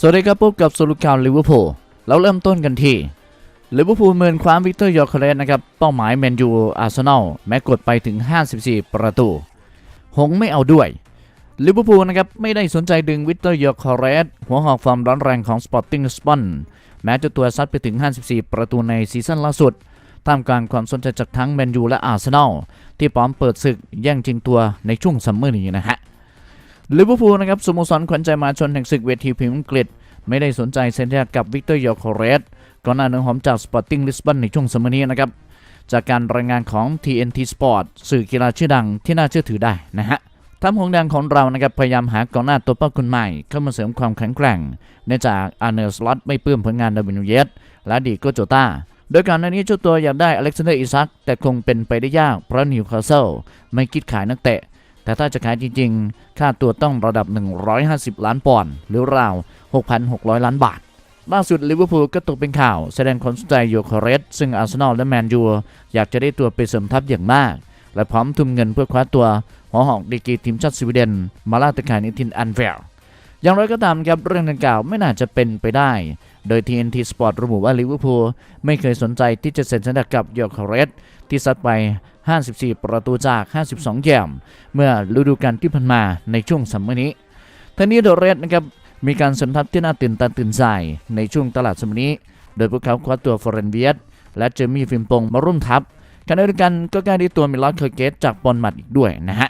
สวัสดีครับพบกับสรุปข่าวลิเวอร์พูลเราเริ่มต้นกันที่ลิเวอร์พูลเมินคว้าวิกเตอร์ยอร์เคเรสนะครับ เป้าหมายแมนยูอาร์เซนอลแม้กดไปถึง 54 ประตู หงไม่เอาด้วยลิเวอร์พูลนะครับ ไม่ได้สนใจดึงวิกเตอร์ยอร์เคเรสหัวหอกฟอร์มร้อนแรงของสปอร์ติ้งสปอนแม้จะตัวซัดไปถึง 54 ประตูในซีซั่นล่าสุดท่ามกลางความสนใจจากทั้งแมนยูและอาร์เซนอลที่พร้อมเปิดศึกแย่งชิงตัวในช่วงซัมเมอร์นี้นะฮะ ลิเวอร์พูลนะครับสโมสรขวัญใจมาชนแห่งศึกเวทีพรีเมียร์อังกฤษ ไม่ได้สนใจเซ็นสัญญากับวิกเตอร์ยอร์โคเรสก่อนหน้าเนื้อหอมจากสปอร์ติ้งลิสบอนในช่วงสมัยนี้นะครับจากการรายงานของ TNT Sport สื่อกีฬาชื่อดังที่น่าเชื่อถือได้นะฮะทำหงแดงของเรานะครับพยายามหากองหน้าตัวเป้าคนใหม่ เข้ามาเสริมความแข็งแกร่งเนื่องจากอาร์เนลสล็อตไม่ปลื้มผลงานดาวินูเยสและดีโกโจตาโดยก่อนหน้านี้เจ้าตัวอยากได้อเล็กซานเดอร์อิซักแต่คงเป็นไปได้ยากเพราะนิวคาสเซิลไม่คิดขายนักเตะ แต่ถ้าจะขายจริงๆ ค่าตัวต้องระดับ 150 ล้านปอนด์หรือราว 6,600 ล้านบาท ล่าสุดลิเวอร์พูลก็ตกเป็นข่าว แสดงความสนใจโยคเรสซึ่งอาร์เซนอลและแมนยูอยากจะได้ตัวไปเสริมทัพอย่างมาก และพร้อมทุ่มเงินเพื่อคว้าตัวหัวหอกดีกรีทีมชาติสวีเดน มาลาตะขายในทินอันเวลอย่างไรก็ตามครับเรื่องดังกล่าวไม่น่าจะเป็นไปได้ โดย TNT Sport ระบุว่าลิเวอร์พูลไม่เคยสนใจที่จะเซ็นสัญญากับโยคเรสที่ซัดไป 54 ประตูจาก 52แยมเมื่อฤดูกาลที่ผ่านมาในช่วงซัมมอร์นี้ทั้งนี้โดเรสนะครับมีการสริมทัพที่น่าตื่นตาตื่นใจในช่วงตลาดสัมัยนี้ โดยพวกเขาคว้าตัวฟอร์เรนเวียสและเจมี่ฟิมปงมาร่วมทัพขณะเดียวกันก็กล้ได้ตัวมิลอสเคอร์เกตจากบอลมัดอีกด้วยนะฮะ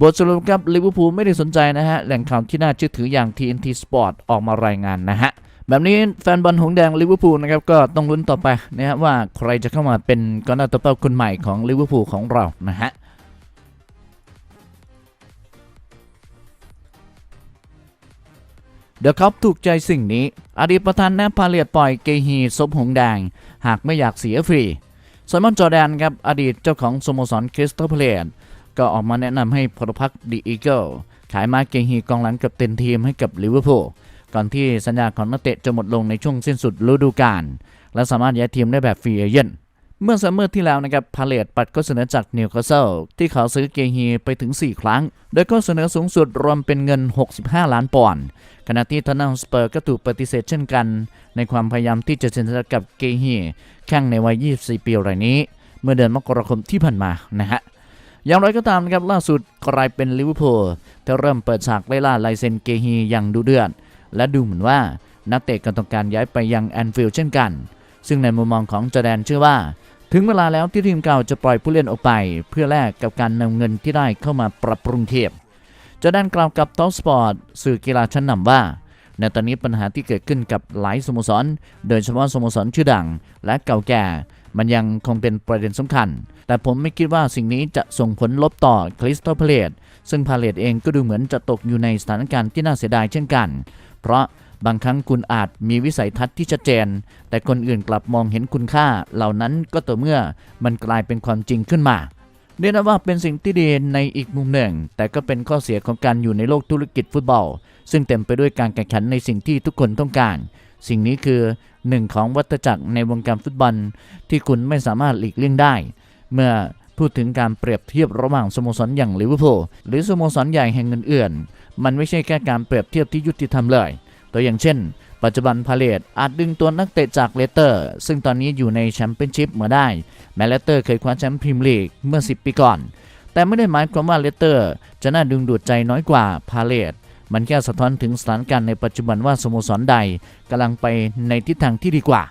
บทสรุปครับลิเวอร์พูลไม่ได้สนใจนะฮะ แหล่งข่าวที่น่าเชื่อถืออย่าง TNT Sport ออกมารายงานนะฮะ แบบนี้แฟนบอลหงแดงลิเวอร์พูลนะครับก็ต้องลุ้นต่อไปนะฮะว่าใครจะเข้ามาเป็นกองหน้าตัวเป้าคนใหม่ของลิเวอร์พูลของเรานะฮะเดอะคัพถูกใจสิ่งนี้ อดีตประธานแนปพาเลียดปล่อยเกฮีซบหงแดง หากไม่อยากเสียฟรีซอนมอนจอแดนครับอดีตเจ้าของสโมสรคริสตัลเพลตก็ออกมาแนะนำให้พลพักดีอีเกิลขายมาเกฮีกองหลังกับเต็นทีมให้กับลิเวอร์พูล ก่อนที่สัญญาของนักเตะจะหมดลงในช่วงสิ้นสุดฤดูกาลและสามารถย้ายทีมได้แบบฟรีเอเจนต์เมื่อซัมเมอร์ที่แล้วนะครับพาเลตปัดข้อเสนอจากนิวคาสเซิลที่เขอซื้อเกฮีไปถึง 4 ครั้ง โดยข้อเสนอสูงสุดรวมเป็นเงิน 65 ล้านปอนด์ขณะที่ทอนนัมสเปอร์ก็ถูกปฏิเสธเช่นกัน ในความพยายามที่จะเซ็นสัญญากับเกฮีแข่งในวัย 24 ปีรายนี้ เมื่อเดือนมกราคมที่ผ่านมานะฮะอย่างไรก็ตามนะครับล่าสุดกลายเป็นลิเวอร์พูลที่เริ่มเปิดฉากไล่ล่าลายเซ็นเกฮีอย่างดุเดือด และดูเหมือนว่านักเตะก็ต้องการย้ายไปยังแอนฟิลด์เช่นกัน ซึ่งในมุมมองของจอแดนเชื่อว่า ถึงเวลาแล้วที่ทีมเก่าจะปล่อยผู้เล่นออกไป เพื่อแลกกับการนำเงินที่ได้เข้ามาปรับปรุงทีมจอแดนกล่าวกับทอ p สปอร์ตสื่อกีฬาชั้นนำว่าในตอนนี้ปัญหาที่เกิดขึ้นกับหลายสโมสร โดยเฉพาะสโมสรชื่อดังและเก่าแก่ มันยังคงเป็นประเด็นสำคัญ แต่ผมไม่คิดว่าสิ่งนี้จะส่งผลลบต่อคริสตัลพาเลตซึ่งพาเลตเองก็ดูเหมือนจะตกอยู่ในสถานการณ์ที่น่าเสียดายเช่นกัน เพราะบางครั้งคุณอาจมีวิสัยทัศน์ที่ชัดเจน แต่คนอื่นกลับมองเห็นคุณค่า เหล่านั้นก็ต่อเมื่อมันกลายเป็นความจริงขึ้นมาเรียกว่าเป็นสิ่งที่ดีในอีกมุมหนึ่ง แต่ก็เป็นข้อเสียของการอยู่ในโลกธุรกิจฟุตบอล ซึ่งเต็มไปด้วยการแข่งขันในสิ่งที่ทุกคนต้องการ สิ่งนี้คือ หนึ่งของวัฏจักรในวงการฟุตบอลที่คุณไม่สามารถหลีกเลี่ยงได้ เมื่อพูดถึงการเปรียบเทียบระหว่างสโมสรอย่างลิเวอร์พูลหรือสโมสรใหญ่แห่งอื่นๆมันไม่ใช่แค่การเปรียบเทียบที่ยุติธรรมเลย ตัวอย่างเช่น ปัจจุบันพาเลตอาจดึงตัวนักเตะจากเลสเตอร์ ซึ่งตอนนี้อยู่ในแชมเปี้ยนชิพมาได้ แม้เลสเตอร์เคยคว้าแชมป์พรีเมียร์ลีกเมื่อ 10 ปีก่อน แต่ไม่ได้หมายความว่าเลสเตอร์ จะน่าดึงดูดใจน้อยกว่าพาเลต มันแค่สะท้อนถึงสถานการณ์ในปัจจุบันว่าสโมสรใดกำลังไปในทิศทางที่ดีกว่า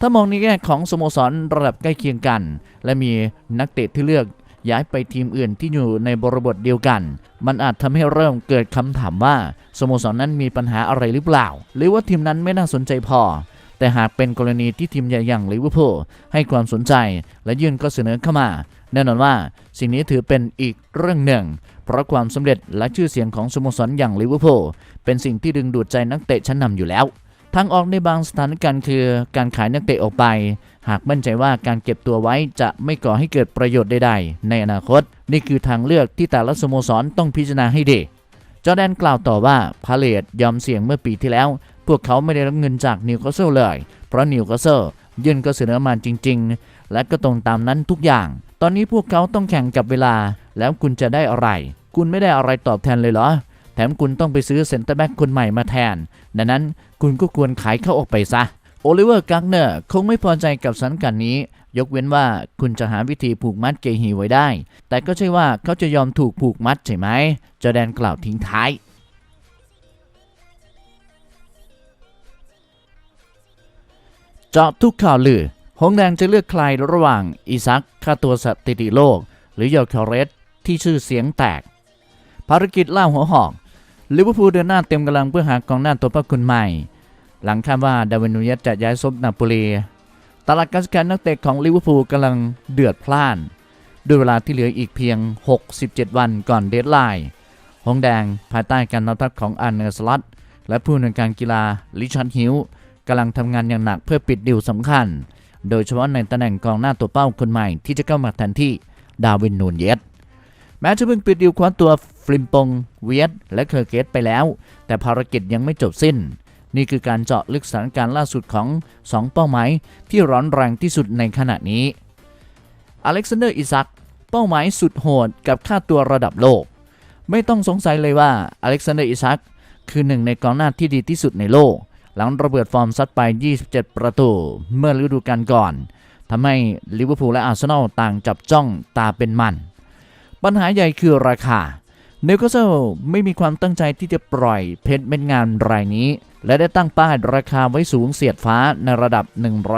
ถ้ามองในแง่ของสโมสรระดับใกล้เคียงกัน และมีนักเตะที่เลือกย้ายไปทีมอื่นที่อยู่ในบริบทเดียวกัน มันอาจทำให้เริ่มเกิดคำถามว่าสโมสรนั้นมีปัญหาอะไรหรือเปล่า หรือว่าทีมนั้นไม่น่าสนใจพอ แต่หากเป็นกรณีที่ทีมใหญ่อย่างลิเวอร์พูลให้ความสนใจและยื่นข้อเสนอเข้ามา แน่นอนว่าสิ่งนี้ถือเป็นอีกเรื่องหนึ่ง เพราะความสำเร็จและชื่อเสียงของสโมสรอย่างลิเวอร์พูลเป็นสิ่งที่ดึงดูดใจนักเตะชั้นนำอยู่แล้วทางออกในบางสถานการณ์คือการขายนักเตะออกไป หากมั่นใจว่าการเก็บตัวไว้จะไม่ก่อให้เกิดประโยชน์ใดๆ ในอนาคต นี่คือทางเลือกที่แต่ละสโมสรต้องพิจารณาให้ดี จอแดนกล่าวต่อว่าพาเลตยอมเสี่ยงเมื่อปีที่แล้ว พวกเขาไม่ได้รับเงินจากนิวคาสเซิลเลย เพราะนิวคาสเซิลยื่นก็เสนอมาจริงๆ และก็ตรงตามนั้นทุกอย่าง ตอนนี้พวกเขาต้องแข่งกับเวลา แล้วคุณจะได้อะไร คุณไม่ได้อะไรตอบแทนเลยเหรอ แถมคุณต้องไปซื้อเซนเตอร์แบ็กคนใหม่มาแทน ดังนั้นคุณก็ควรขายเขาออกไปซะ โอลิเวอร์กักเนอร์คงไม่พอใจกับสถานการณ์นี้ ยกเว้นว่าคุณจะหาวิธีผูกมัดเกฮีไว้ได้ แต่ก็ใช่ว่าเขาจะยอมถูกผูกมัดใช่ไหมจอแดนกล่าวทิ้งท้ายเจาะทุกข่าวลือ หงแดงจะเลือกใครระหว่างอิซักค่าตัวสถิติโลก หรือยอร์คอเรสที่ชื่อเสียงแตก ภารกิจล่าหัวหอกลิเวอร์พูลเดินหน้าเต็มกำลังเพื่อหากองหน้าตัวพักคนใหม่ หลังคาดว่าดาวินนูเยสจะย้ายซบนาโปลีตลาดการซื้อขายนักเตะของลิเวอร์พูลกำลังเดือดพล่าน ด้วยเวลาที่เหลืออีกเพียง 67 วันก่อนเดดไลน์หงแดงภายใต้การนำทัพของอันเนอร์สลัตและผู้อำการกีฬาลิชาร์ดฮิวกำลังทำงานอย่างหนักเพื่อปิดดิวสำคัญ โดยเฉพาะในตำแหน่งกองหน้าตัวเป้าคนใหม่ที่จะเข้ามาแทนที่ดาวินนูนเยสแม้จะเพิ่งปิดดิวคว้าตัวฟลิมปงเวียดและเคอร์เกตไปแล้ว แต่ภารกิจยังไม่จบสิ้น นี่คือการเจาะลึกสถานการณ์ล่าสุดของ 2 เป้าหมายที่ร้อนแรงที่สุดในขณะนี้อเล็กซานเดอร์อิซักเป้าหมายสุดโหดกับค่าตัวระดับโลก ไม่ต้องสงสัยเลยว่าอเล็กซานเดอร์อิซักคือหนึ่งในกองหน้าที่ดีที่สุดในโลก หลังระเบิดฟอร์มซัดไป 27 ประตู เมื่อฤดูกาลก่อนทำให้ลิเวอร์พูลและอาร์เซนอลต่างจับจ้องตาเป็นมัน ปัญหาใหญ่คือราคาเนวคาสเซิลไม่มีความตั้งใจที่จะปล่อยเพชรเม็ดงานรายนี้ และได้ตั้งป้ายราคาไว้สูงเสียดฟ้าในระดับ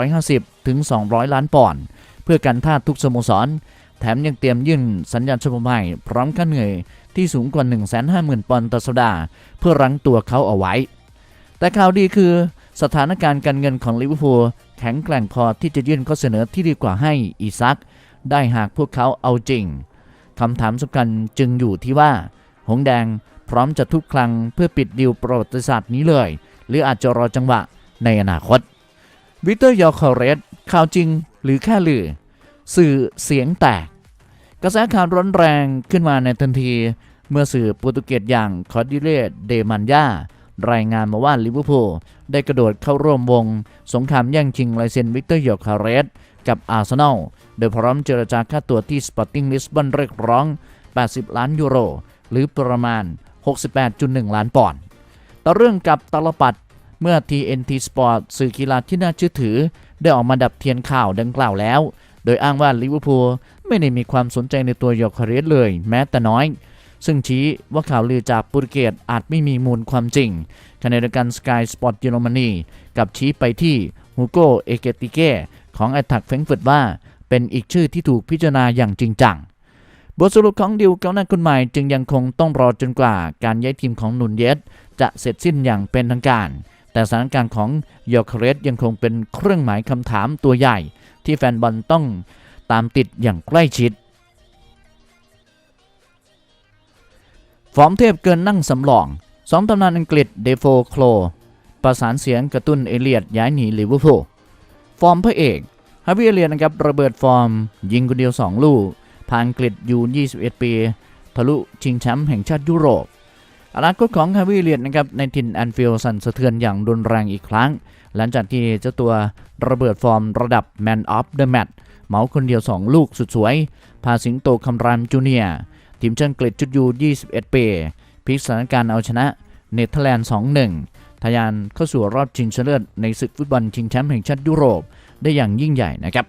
150 ถึง 200 ล้านปอนด์เพื่อกันท่าทุกสโมสร แถมยังเตรียมยื่นสัญญาฉบับใหม่พร้อมค่าเหนื่อยที่สูงกว่า 150,000 ปอนด์ต่อสัปดาห์เพื่อรั้งตัวเขาเอาไว้ แต่ข่าวดีคือสถานการณ์การเงินของลิเวอร์พูลแข็งแกร่งพอที่จะยื่นข้อเสนอที่ดีกว่าให้อีซัก ได้หากพวกเขาเอาจริงคำถามสำคัญจึงอยู่ที่ว่า หงแดงพร้อมจะทุกครั้งเพื่อปิดดีลประวัติศาสตร์นี้เลย หรืออาจจะรอจังหวะในอนาคตวิกเตอร์ยอร์คอเรสข่าวจริงหรือแค่ลือ สื่อเสียงแตก กระแสข่าวร้อนแรงขึ้นมาในทันที เมื่อสื่อโปรตุเกสอย่างคอร์ดิเลตเดมันยา รายงานมาว่าลิเวอร์พูลได้กระโดดเข้าร่วมวง สงครามแย่งชิงลายเซ็นวิกเตอร์ยอร์คอเรสกับอาร์เซนอลโดยพร้อมเจรจาค่าตัวที่สปอร์ติ้งลิสบอนเรียกร้อง 80 ล้านยูโร หรือประมาณ 68.1 ล้านปอนด์ต่อเรื่องกับตลปัดเมื่อ TNT Sport สื่อกีฬาที่น่าเชื่อถือ ได้ออกมาดับเทียนข่าวดังกล่าวแล้ว โดยอ้างว่าลิเวอร์พูลไม่ได้มีความสนใจในตัวยอร์คอเรสเลย แม้แต่น้อย ซึ่งชี้ว่าข่าวลือจากโปรตุเกสอาจไม่มีมูลความจริงขณะเดียวกันสกายสปอร์ตเยอรมนีกับชี้ไปที่ฮูโกเอเกติเกของไอทักเฟงเฟิร์ตว่า เป็นอีกชื่อที่ถูกพิจารณาอย่างจริงจังบทสรุปของดิวเกาหน้าคนใหม่จึงยังคงต้องรอจนกว่าการย้ายทีมของนุนเยสจะเสร็จสิ้นอย่างเป็นทางการ แต่สถานการณ์ของยอร์คเรสยังคงเป็นเครื่องหมายคำถามตัวใหญ่ ที่แฟนบอลต้องตามติดอย่างใกล้ชิด ฟอร์มเทพเกินนั่งสำรองสองตำนานอังกฤษเดโฟโคลประสานเสียงกระตุ้นเอเลียดย้ายหนีลิเวอร์พูลฟอร์มพระเอกฮาวิเอเลียนนะครับระเบิดฟอร์ม ยิงคนเดียว 2 ลูกพานอังกฤษยู่21 ปี ทะลุชิงแชมป์แห่งชาติยุโรปอนาคตของฮาวิเอเลียนนะครับในถิ่นแอนฟิลด์สั่นสะเทือนอย่างรุนแรงอีกครั้ง หลังจากที่เจ้าตัวระเบิดฟอร์มระดับ Man of the Match เหมาคนเดียว 2 ลูกสุดสวย พาสิงโตคำรามจูเนียร์ ทีมชาติอังกฤษชุดยู21 ปีพลิกสถานการณ์เอาชนะเนเธอร์แลนด์ 2-1 ทะยานเข้าสู่รอบชิงชนะเลิศในศึกฟุตบอลชิงแชมป์แห่งชาติยุโรปได้อย่างยิ่งใหญ่นะครับ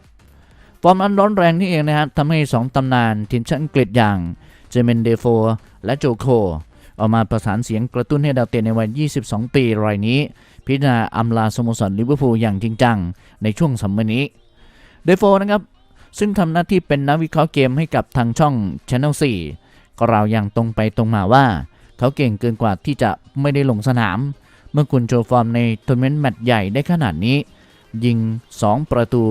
ฟอร์มอันร้อนแรงนี่เองนะฮะทำให้ 2ตำนานทีมชาติอังกฤษอย่างเจเมนเดโฟและโจโคออกมาประสานเสียงกระตุ้นให้ดาวเตะในวัย 22 ปีรายนี้ พิจารณาอำลาสโมสรลิเวอร์พูลอย่างจริงจังในช่วงสัมมนี้เดโฟนะครับ ซึ่งทำหน้าที่เป็นนักวิเคราะห์เกมให้กับทางช่อง Channel 4ก็ราวอย่างตรงไปตรงมาว่า เขาเก่งเกินกว่าที่จะไม่ได้ลงสนาม เมื่อคุณโชว์ฟอร์มในทัวร์นาเมนต์แมตช์ใหญ่ได้ขนาดนี้ ยิง 2 ประตู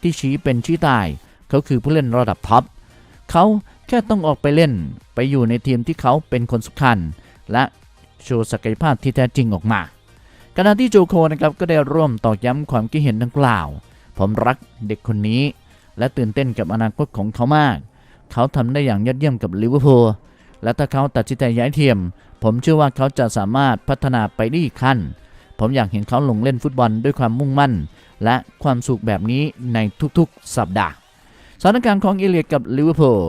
ที่ชี้เป็นชี้ตาย เขาคือผู้เล่นระดับท็อปเขาแค่ต้องออกไปเล่นไปอยู่ในทีมที่เขาเป็นคนสำคัญ และโชว์ศักยภาพที่แท้จริงออกมาขณะที่โจโคนะครับก็ได้ร่วมตอกย้ำความคิดเห็นดังกล่าว ผมรักเด็กคนนี้ และตื่นเต้นกับอนาคตของเขามาก เขาทำได้อย่างยอดเยี่ยมกับลิเวอร์พูล และถ้าเขาตัดสินใจย้ายทีมผมเชื่อว่าเขาจะสามารถพัฒนาไปได้อีกขั้น ผมอยากเห็นเขาลงเล่นฟุตบอลด้วยความมุ่งมั่น และความสุขแบบนี้ในทุกๆ สัปดาห์ สถานการณ์ของเอเลียกับลิเวอร์พูล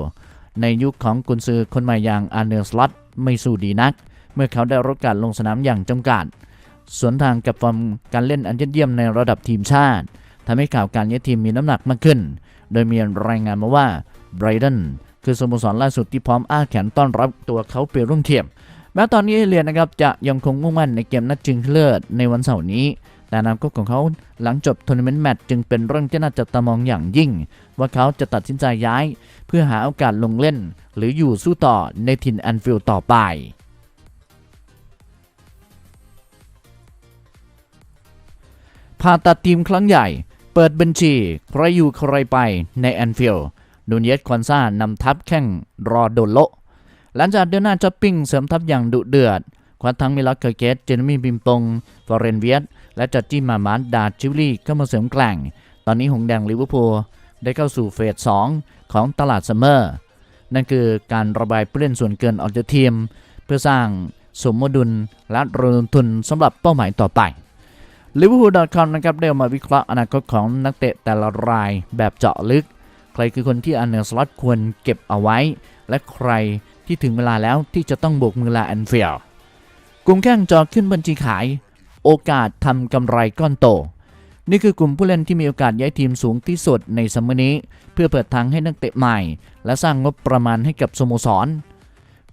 ในยุคของกุนซือคนใหม่อย่างอาร์เนลสล็อตไม่สู้ดีนัก เมื่อเขาได้รับการลงสนามอย่างจำกัดสวนทางกับฟอร์มการเล่นอันยอดเยี่ยมในระดับทีมชาติทำให้ข่าวการย้ายทีมมีน้ำหนักมากขึ้น โดยมีรายงานมาว่าไบรตันคือสโมสรล่าสุดที่พร้อมอ้าแขนต้อนรับตัวเขาไปร่วมทีมแม้ตอนนี้เอเลียนนะครับจะยังคงมุ่งมั่นในเกมนัดชิงเลิศในวันเสาร์นี้ แต่นาคตของเขาหลังจบทัวร์นาเมนต์แมตช์จึงเป็นเรื่องที่น่าจับตามองอย่างยิ่ง ว่าเขาจะตัดสินใจย้าย เพื่อหาโอกาสลงเล่น หรืออยู่สู้ต่อในถิ่นแอนฟิลด์ต่อไปผ่าตัดทีมครั้งใหญ่ เปิดบัญชีใครอยู่ใครไปในแอนฟิลด์นูนเยสคอนซ่านำทัพแข่งรอโดนโละหลังจากเดินหน้าช้อปิ้งเสริมทัพอย่างดุเดือด คว้าทั้งมิลักเคอร์เกต เจนมี่บิมปง ฟอร์เรนเวียต และจัดจี้มามาร์ดาชิวลี่เข้ามาเสริมแกล่ง ตอนนี้หงแดงลิเวอร์พูลได้เข้าสู่เฟส 2 ของตลาดซัมเมอร์ นั่นคือการระบายผู้เล่นส่วนเกินออกจากทีม เพื่อสร้างสมดุลและระดมทุนสำหรับเป้าหมายต่อไป liverpool.com นะครับได้ออกมาวิเคราะห์อนาคตของนักเตะแต่ละรายแบบเจาะลึก ใครคือคนที่อันเนอร์สล็อตควรเก็บเอาไว้ และใครที่ถึงเวลาแล้วที่จะต้องโบกมือลาแอนเฟิลกลุ่มแข้งจอขึ้นบัญชีขาย โอกาสทำกำไรก้อนโต นี่คือกลุ่มผู้เล่นที่มีโอกาสย้ายทีมสูงที่สุดในซัมเมอร์นี้ เพื่อเปิดทางให้นักเตะใหม่ และสร้างงบประมาณให้กับสโมสร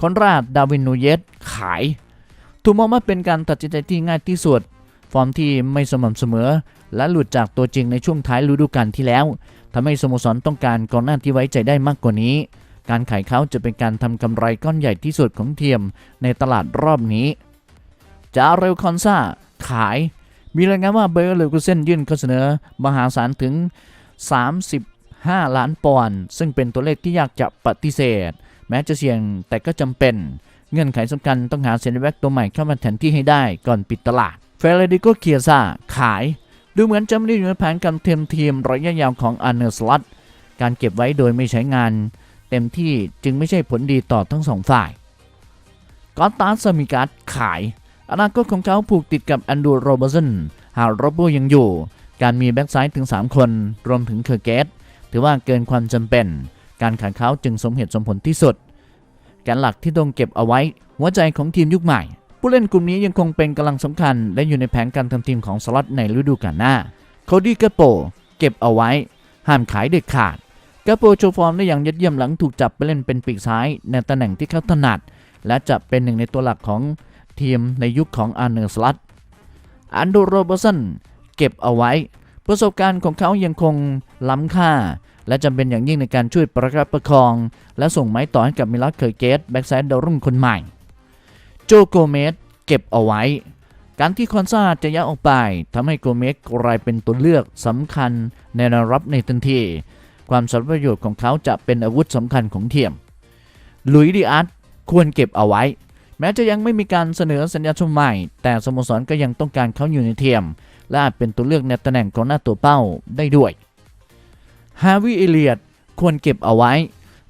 คอนราดดาวินนูเยสขาย ถูกมองว่าเป็นการตัดสินใจที่ง่ายที่สุด ฟอร์มที่ไม่สม่ำเสมอ และหลุดจากตัวจริงในช่วงท้ายฤดูกาลที่แล้วทำให้สโมสรต้องการกองหน้าที่ไว้ใจได้มากกว่านี้ การขายเขาจะเป็นการทำกำไรก้อนใหญ่ที่สุดของเทียมในตลาดรอบนี้จาเรลคอนซาขาย มีรายงานว่าเบอร์เลกุเซนยื่นข้อเสนอ มหาศาลถึง 35 ล้านปอนด์ซึ่งเป็นตัวเลขที่ยากจะปฏิเสธ แม้จะเสี่ยงแต่ก็จำเป็น เงื่อนไขสำคัญต้องหาเซนเตอร์แบ็กตัวใหม่เข้ามาแทนที่ให้ได้ก่อนปิดตลาด เฟเรดิโกเคียซาขาย ดูเหมือนจะไม่ได้อยู่ในแผนการเตรียมทีมระยะยาวของอันเนอร์สลัตการเก็บไว้โดยไม่ใช้งาน เต็มที่จึงไม่ใช่ผลดีต่อทั้งสองฝ่ายกอตตาสมิการ์ดขาย อนาคตของเขาผูกติดกับแอนดูโรเบอร์สันหากโรบโบยังอยู่ การมีแบ็กซ้ายถึง 3 คน รวมถึงเคอร์เกตถือว่าเกินความจำเป็น การขายเขาจึงสมเหตุสมผลที่สุดแกนหลักที่ต้องเก็บเอาไว้ หัวใจของทีมยุคใหม่ ผู้เล่นกลุ่มนี้ยังคงเป็นกำลังสำคัญ และอยู่ในแผนการทำทีมของสล็อตในฤดูกาลหน้าโคดี้กระโปเก็บเอาไว้ ห้ามขายเด็ดขาดกระโปโชว์ฟอร์มได้อย่างยอดเยี่ยมหลังถูกจับไปเล่นเป็นปีกซ้าย ในตำแหน่งที่เขาถนัด และจะเป็นหนึ่งในตัวหลักของทีมในยุคของอาร์เนอร์สลัตอันโดโรเบอร์สันเก็บเอาไว้ ประสบการณ์ของเขายังคงล้ำค่า และจำเป็นอย่างยิ่งในการช่วยประคับประคอง และส่งไม้ต่อให้กับมิลัสเคอร์เกตแบ็กไซด์ดาวรุ่งคนใหม่ โจโกเมสเก็บเอาไว้ การที่คอนซาจะย้ายออกไปทำให้โกเมสกลายเป็นตัวเลือกสำคัญในรับในทันที ความสำประโยชน์ของเขาจะเป็นอาวุธสำคัญของเทียมลุยดิอาร์ตควรเก็บเอาไว้ แม้จะยังไม่มีการเสนอสัญญาชมใหม่ แต่สโมสรก็ยังต้องการเขาอยู่ในเทียม และอาจเป็นตัวเลือกในตำแหน่งของหน้าตัวเป้าได้ด้วยฮาวิเอเลียดควรเก็บเอาไว้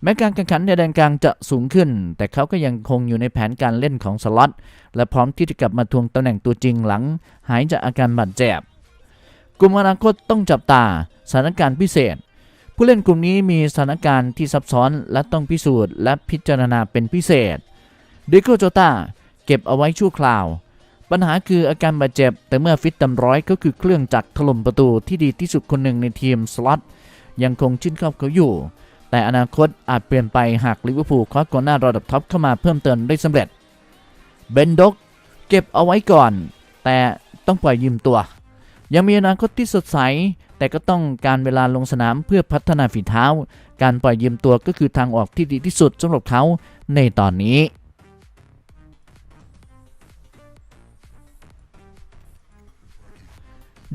แม้การแข่งขันในแดนกลางจะสูงขึ้น แต่เขาก็ยังคงอยู่ในแผนการเล่นของสล็อตและพร้อมที่จะกลับมาทวงตำแหน่งตัวจริงหลัง หายจากอาการบาดเจ็บกลุ่มอนาคตต้องจับตาสถานการณ์พิเศษ ผู้เล่นกลุ่มนี้มีสถานการณ์ที่ซับซ้อนและต้องพิสูจน์และพิจารณาเป็นพิเศษดิโกโจตาเก็บเอาไว้ชั่วคราว ปัญหาคืออาการบาดเจ็บ แต่เมื่อฟิตเต็มร้อยก็คือเครื่องจักรถล่มประตูที่ดีที่สุดคนหนึ่งในทีมสล็อตยังคงชื่นชอบเขาอยู่ แต่อนาคตอาจเปลี่ยนไปหากลิเวอร์พูลคว้ากองหน้าระดับท็อปเข้ามาเพิ่มเติมได้สำเร็จ เบนด็อกเก็บเอาไว้ก่อน แต่ต้องปล่อยยืมตัว ยังมีอนาคตที่สดใส แต่ก็ต้องการเวลาลงสนามเพื่อพัฒนาฝีเท้า การปล่อยยืมตัวก็คือทางออกที่ดีที่สุดสำหรับเขาในตอนนี้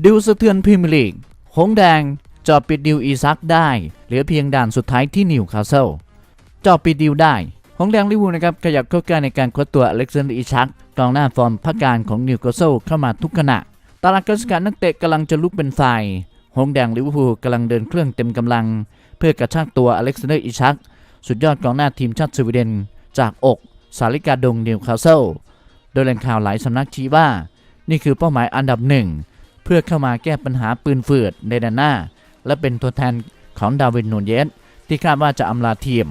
ดิวสะเทือนพรีเมียร์ลีกหงแดง จอบปิดดิวอีซักได้ เหลือเพียงด่านสุดท้ายที่นิวคาสเซิลจอบปิดดิวได้หงแดงลิวพูนะครับขยับเข้าใกล้ในการคว้าตัวอเล็กซานเดอร์อีชักกองหน้าฟอร์มพักการของนิวคาสเซิลเข้ามาทุกขณะตลาดการซื้อขายนักเตะกำลังจะลุกเป็นไฟหงแดงลิเวอร์พูลกำลังเดินเครื่องเต็มกำลัง เพื่อกระชากตัวอเล็กซานเดอร์อีชักสุดยอดกองหน้าทีมชาติสวีเดน จากอกสาลิกาดงนิวคาสเซิลโดยแหล่งข่าวหลายสำนักชี้ว่า นี่คือเป้าหมายอันดับหนึ่งเพื่อเข้ามาแก้ปัญหาปืนฝืดในด้านหน้า และเป็นตัวแทนของดาวินนูนเยสที่คาดว่าจะอำลาทีม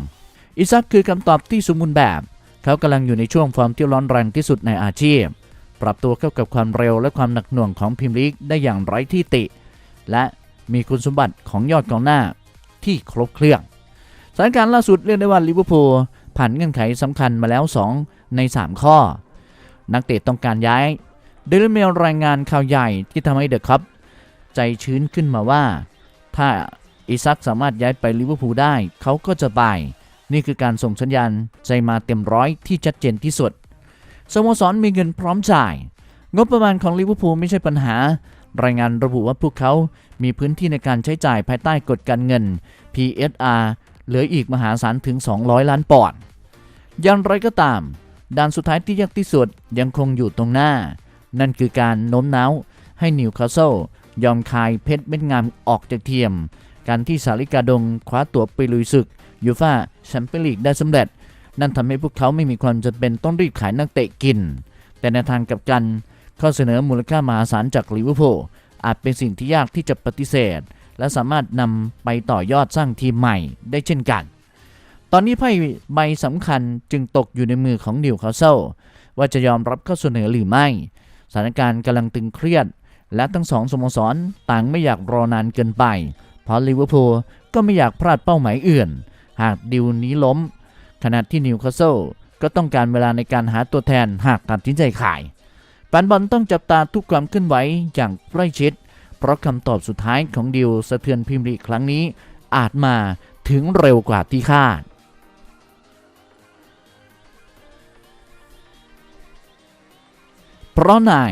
อิซักคือคำตอบที่สมบูรณ์แบบ เขากำลังอยู่ในช่วงฟอร์มที่ร้อนแรงที่สุดในอาชีพ ปรับตัวเข้ากับความเร็วและความหนักหน่วงของพรีเมียร์ลีกได้อย่างไร้ที่ติ และมีคุณสมบัติของยอดกองหน้าที่ครบเครื่อง สถานการณ์ล่าสุดเรียกได้ว่าลิเวอร์พูลผ่านเงื่อนไขสำคัญมาแล้ว 2 ใน 3 ข้อ นักเตะต้องการย้าย เดลิเมลรายงานข่าวใหญ่ที่ทำให้เดอะคัพใจชื้นขึ้นมาว่า ถ้าอิซักสามารถย้ายไปลิเวอร์พูลได้ เขาก็จะไป นี่คือการส่งสัญญาณใจมาเต็มร้อยที่ชัดเจนที่สุดสโมสรมีเงินพร้อมจ่าย งบประมาณของลิเวอร์พูลไม่ใช่ปัญหา รายงานระบุว่าพวกเขามีพื้นที่ในการใช้จ่ายภายใต้กฎการเงิน PSR เหลืออีกมหาศาลถึง 200 ล้านปอนด์อย่างไรก็ตามด่านสุดท้ายที่ยากที่สุดยังคงอยู่ตรงหน้า นั่นคือการโน้มน้าวให้นิวคาสเซิล ยอมคายเพชรเม็ดงามออกจากเทียม การที่สาริกาดงคว้าตั๋วไปลุยศึกยูฟ่าแชมเปี้ยนลีกได้สำเร็จ นั่นทำให้พวกเขาไม่มีความจำเป็นต้องรีบขายนักเตะกิน แต่ในทางกลับกัน ข้อเสนอมูลค่ามหาศาลจากลิเวอร์พูลอาจเป็นสิ่งที่ยากที่จะปฏิเสธ และสามารถนำไปต่อยอดสร้างทีมใหม่ได้เช่นกัน ตอนนี้ไพ่ใบสำคัญจึงตกอยู่ในมือของนิวคาสเซิลว่าจะยอมรับข้อเสนอหรือไม่ สถานการณ์กำลังตึงเครียด และทั้งสองสโมสรต่างไม่อยากรอนานเกินไป เพราะลิเวอร์พูลก็ไม่อยากพลาดเป้าหมายอื่น หากดิวนี้ล้ม ขณะที่นิวคาสเซิลก็ต้องการเวลาในการหาตัวแทนหากตัดสินใจขายแฟนบอลต้องจับตาทุกความเคลื่อนไหวอย่างใกล้ชิด เพราะคำตอบสุดท้ายของดิวสะเทือนพรีเมียร์ลีครั้งนี้ อาจมาถึงเร็วกว่าที่คาดเพราะนาย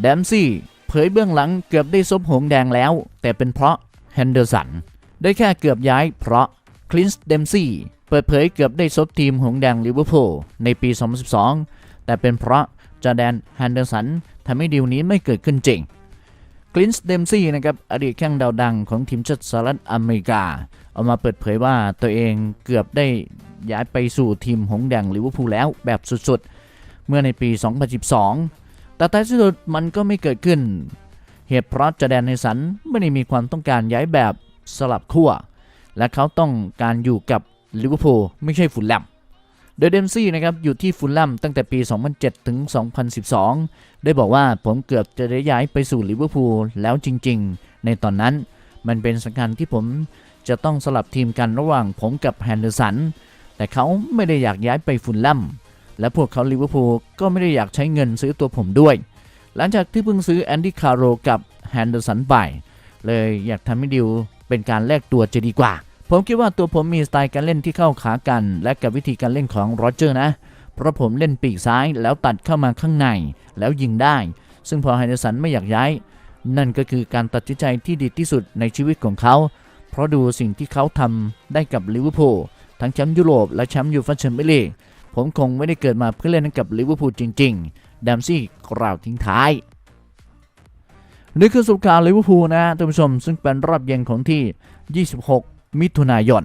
แดมซี่ ผยเบื้องหลังเกือบได้ซบหงแดงแล้ว แต่เป็นเพราะแฮนเดอร์สันได้แค่เกือบย้ายเพราะคลินส์เดมซี่เปิดเผยเกือบได้ซบทีมหงแดงลิเวอร์พูลในปี 2012 แต่เป็นเพราะจอแดนแฮนเดอร์สันทำให้ดีลนี้ไม่เกิดขึ้นจริงคลินส์เดมซี่นะครับอดีตแข้งดาวดังของทีมชาติสหรัฐอเมริกาเอามาเปิดเผยว่าตัวเองเกือบได้ย้ายไปสู่ทีมหงแดงลิเวอร์พูลแล้วแบบสุดๆ เมื่อในปี 2012 แต่ท้ายสุดมันก็ไม่เกิดขึ้น เหตุเพราะจอแดนเนสันไม่ได้มีความต้องการย้ายแบบสลับขั้ว และเขาต้องการอยู่กับลิเวอร์พูลไม่ใช่ฟุลแลมโดยเดมซี่นะครับอยู่ที่ฟุลแลมตั้งแต่ปี 2007 ถึง 2012 ได้บอกว่าผมเกือบจะได้ย้ายไปสู่ลิเวอร์พูลแล้วจริง ๆ ในตอนนั้นมันเป็นสำคัญที่ผมจะต้องสลับทีมกันระหว่างผมกับแฮนเดอร์สัน แต่เขาไม่ได้อยากย้ายไปฟุลแลม และพวกเขาลิเวอร์พูลก็ไม่ได้อยากใช้เงินซื้อตัวผมด้วย หลังจากที่เพิ่งซื้อแอนดี้คาร์โรกับแฮนเดอร์สันไปเลยอยากทำให้ดิวเป็นการแลกตัวจะดีกว่า ผมคิดว่าตัวผมมีสไตล์การเล่นที่เข้าขากัน และกับวิธีการเล่นของโรเจอร์นะ เพราะผมเล่นปีกซ้ายแล้วตัดเข้ามาข้างใน แล้วยิงได้ ซึ่งพอแฮนเดอร์สันไม่อยากย้าย นั่นก็คือการตัดสินใจที่ดีที่สุดในชีวิตของเขา เพราะดูสิ่งที่เขาทำได้กับลิเวอร์พูลทั้งแชมป์ยุโรปและแชมป์ยูฟ่าแชมเปี้ยนลีก ผมคงไม่ได้เกิดมาเพื่อเล่นกับลิเวอร์พูลจริงๆดัมซี่กล่าวทิ้งท้ายนี่คือสุดข่าวลิเวอร์พูลนะท่านผู้ชมซึ่งเป็นรอบเย็นของที่ 26 มิถุนายน